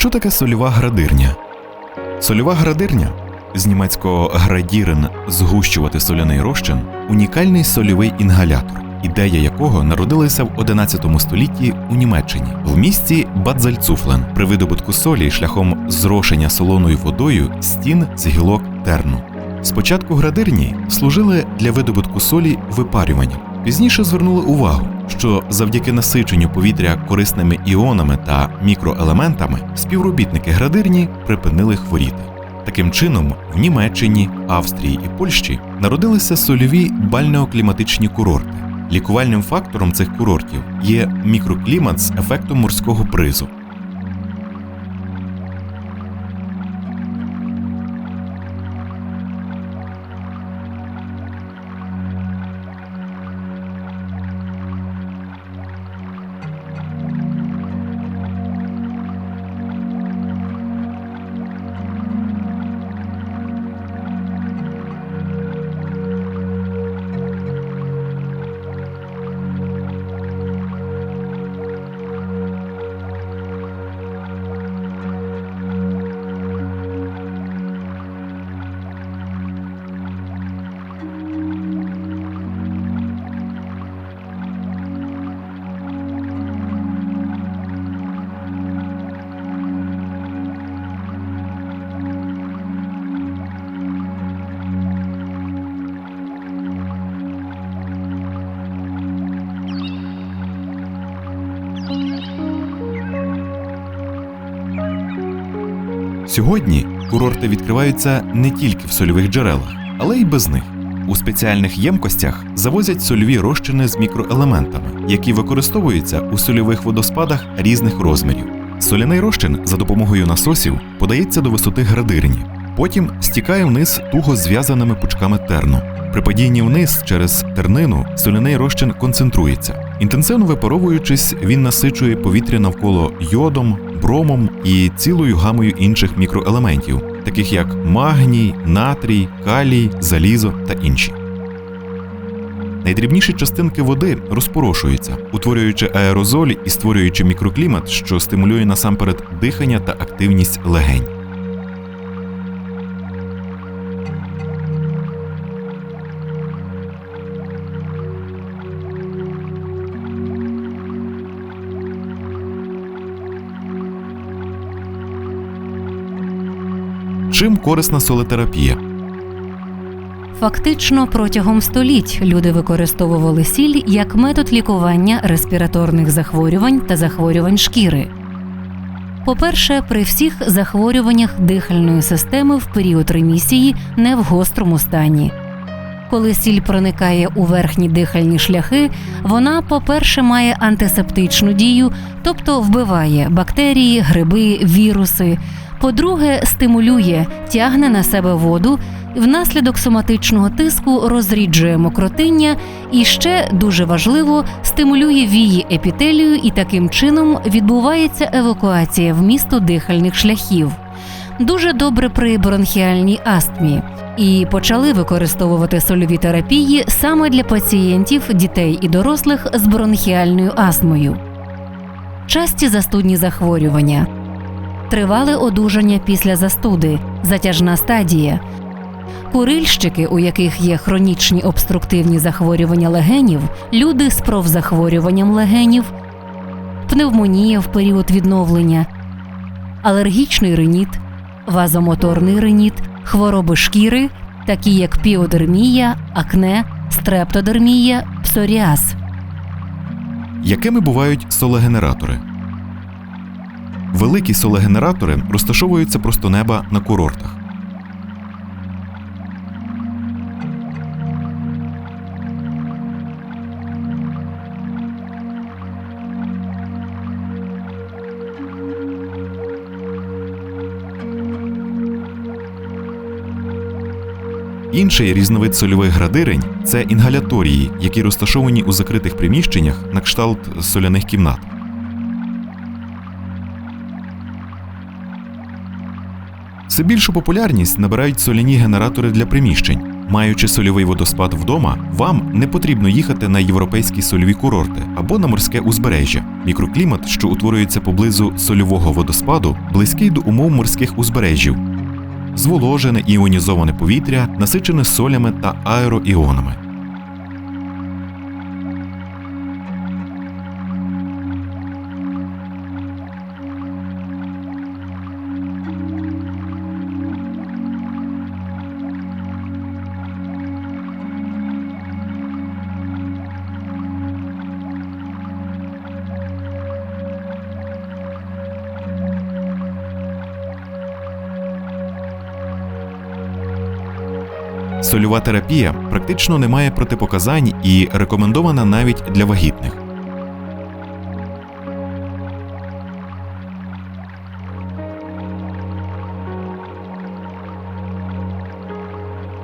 Що таке сольова градирня? Сольова градирня з німецького градірен згущувати соляний розчин унікальний сольовий інгалятор, ідея якого народилася в 11 столітті у Німеччині в місті Бадзальцуфлен при видобутку солі шляхом зрошення солоною водою стін з гілок терну. Спочатку градирні служили для видобутку солі випарювання. Пізніше звернули увагу, що завдяки насиченню повітря корисними іонами та мікроелементами співробітники градирні припинили хворіти. Таким чином, в Німеччині, Австрії і Польщі народилися сольові бальнеокліматичні курорти. Лікувальним фактором цих курортів є мікроклімат з ефектом морського бризу. Сьогодні курорти відкриваються не тільки в сольових джерелах, але й без них. У спеціальних ємкостях завозять сольові розчини з мікроелементами, які використовуються у сольових водоспадах різних розмірів. Соляний розчин за допомогою насосів подається до висоти градирні, потім стікає вниз туго зв'язаними пучками терну. При падінні вниз через тернину соляний розчин концентрується. Інтенсивно випаровуючись, він насичує повітря навколо йодом, бромом і цілою гамою інших мікроелементів, таких як магній, натрій, калій, залізо та інші. Найдрібніші частинки води розпорошуються, утворюючи аерозолі і створюючи мікроклімат, що стимулює насамперед дихання та активність легень. Чим корисна солетерапія? Фактично протягом століть люди використовували сіль як метод лікування респіраторних захворювань та захворювань шкіри. По-перше, при всіх захворюваннях дихальної системи в період ремісії не в гострому стані. Коли сіль проникає у верхні дихальні шляхи, вона, по-перше, має антисептичну дію, тобто вбиває бактерії, гриби, віруси. По-друге, стимулює, тягне на себе воду, внаслідок соматичного тиску розріджує мокротиння і ще дуже важливо стимулює вії епітелію, і таким чином відбувається евакуація в місто дихальних шляхів. Дуже добре при бронхіальній астмі. І почали використовувати сольові терапії саме для пацієнтів, дітей і дорослих з бронхіальною астмою. Часті застудні захворювання, тривале одужання після застуди, затяжна стадія. Курильщики, у яких є хронічні обструктивні захворювання легенів, люди з профзахворюванням легенів, пневмонія в період відновлення, алергічний риніт, вазомоторний риніт, хвороби шкіри, такі як піодермія, акне, стрептодермія, псоріаз. Якими бувають солегенератори? Великі солегенератори розташовуються просто неба на курортах. Інший різновид сольових градирень це інгаляторії, які розташовані у закритих приміщеннях на кшталт соляних кімнат. Все більшу популярність набирають соляні генератори для приміщень. Маючи сольовий водоспад вдома, вам не потрібно їхати на європейські сольові курорти або на морське узбережжя. Мікроклімат, що утворюється поблизу сольового водоспаду, близький до умов морських узбережжів. Зволожене іонізоване повітря, насичене солями та аероіонами. Сольова терапія практично не має протипоказань і рекомендована навіть для вагітних.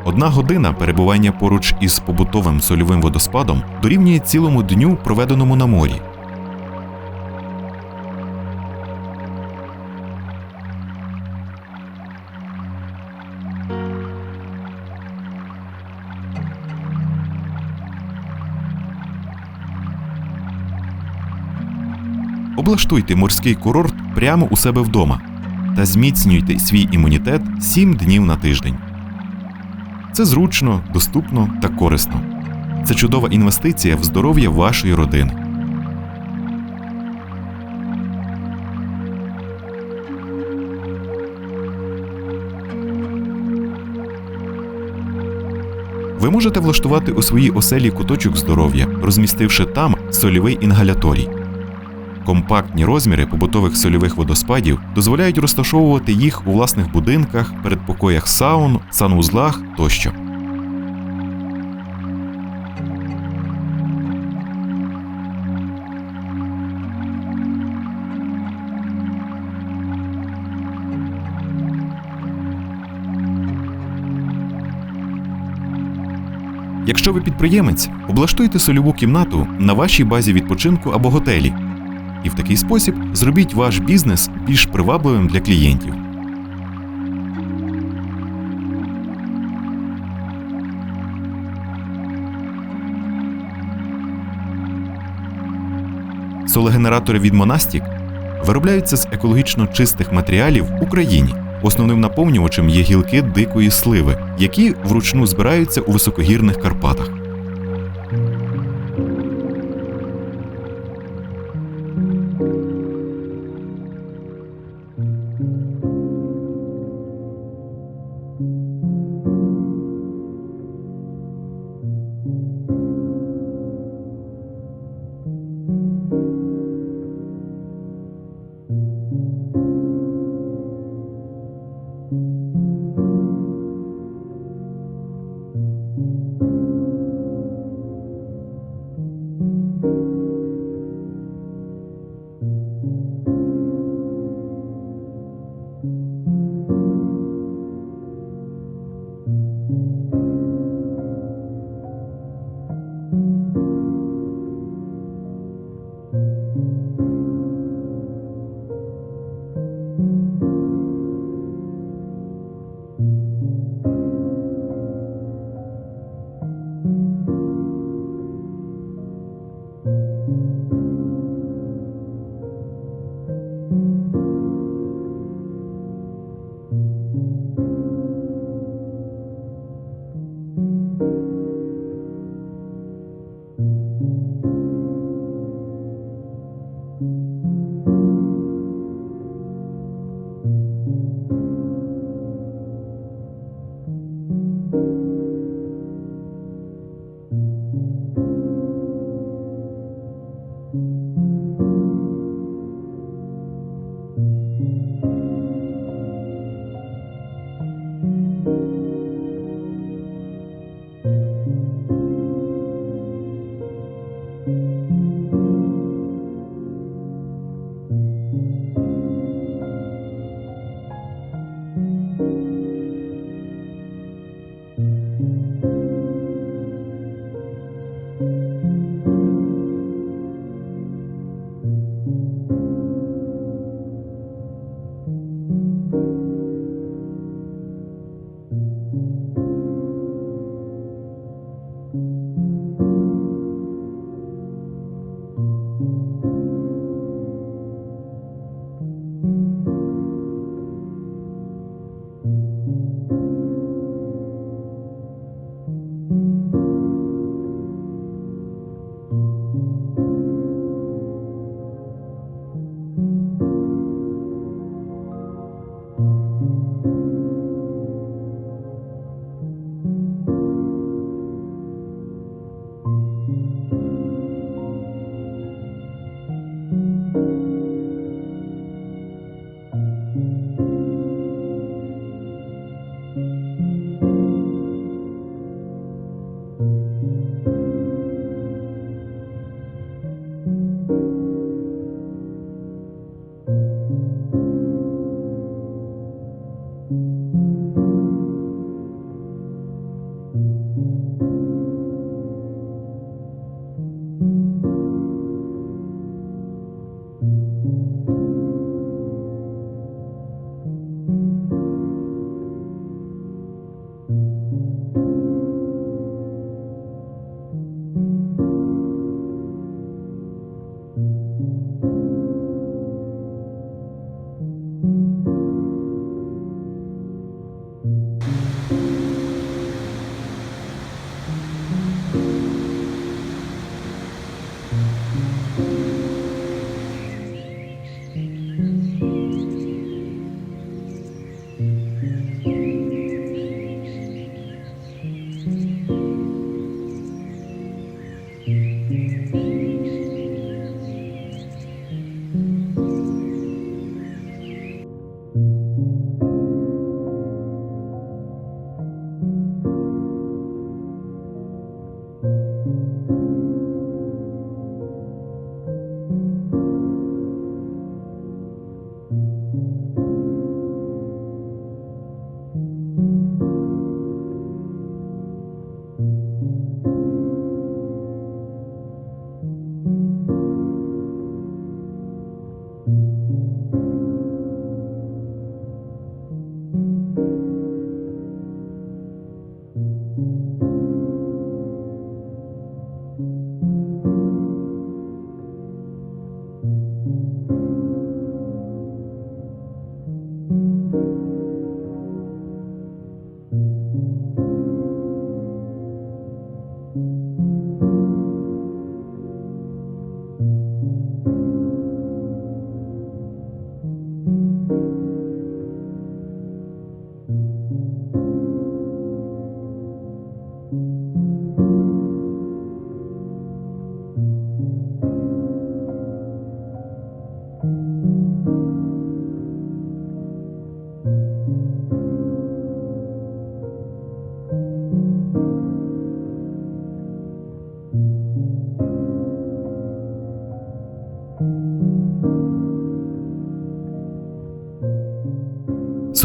Одна година перебування поруч із побутовим сольовим водоспадом дорівнює цілому дню, проведеному на морі. Облаштуйте морський курорт прямо у себе вдома та зміцнюйте свій імунітет 7 днів на тиждень. Це зручно, доступно та корисно. Це чудова інвестиція в здоров'я вашої родини. Ви можете влаштувати у своїй оселі куточок здоров'я, розмістивши там сольовий інгаляторій. Компактні розміри побутових сольових водоспадів дозволяють розташовувати їх у власних будинках, передпокоях саун, санвузлах тощо. Якщо ви підприємець, облаштуйте сольову кімнату на вашій базі відпочинку або готелі, і в такий спосіб зробіть ваш бізнес більш привабливим для клієнтів. Солегенератори від Monastic виробляються з екологічно чистих матеріалів в Україні. Основним наповнювачем є гілки дикої сливи, які вручну збираються у високогірних Карпатах. thank you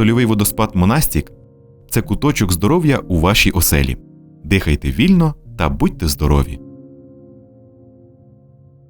Сольовий водоспад Монастік це куточок здоров'я у вашій оселі. Дихайте вільно та будьте здорові!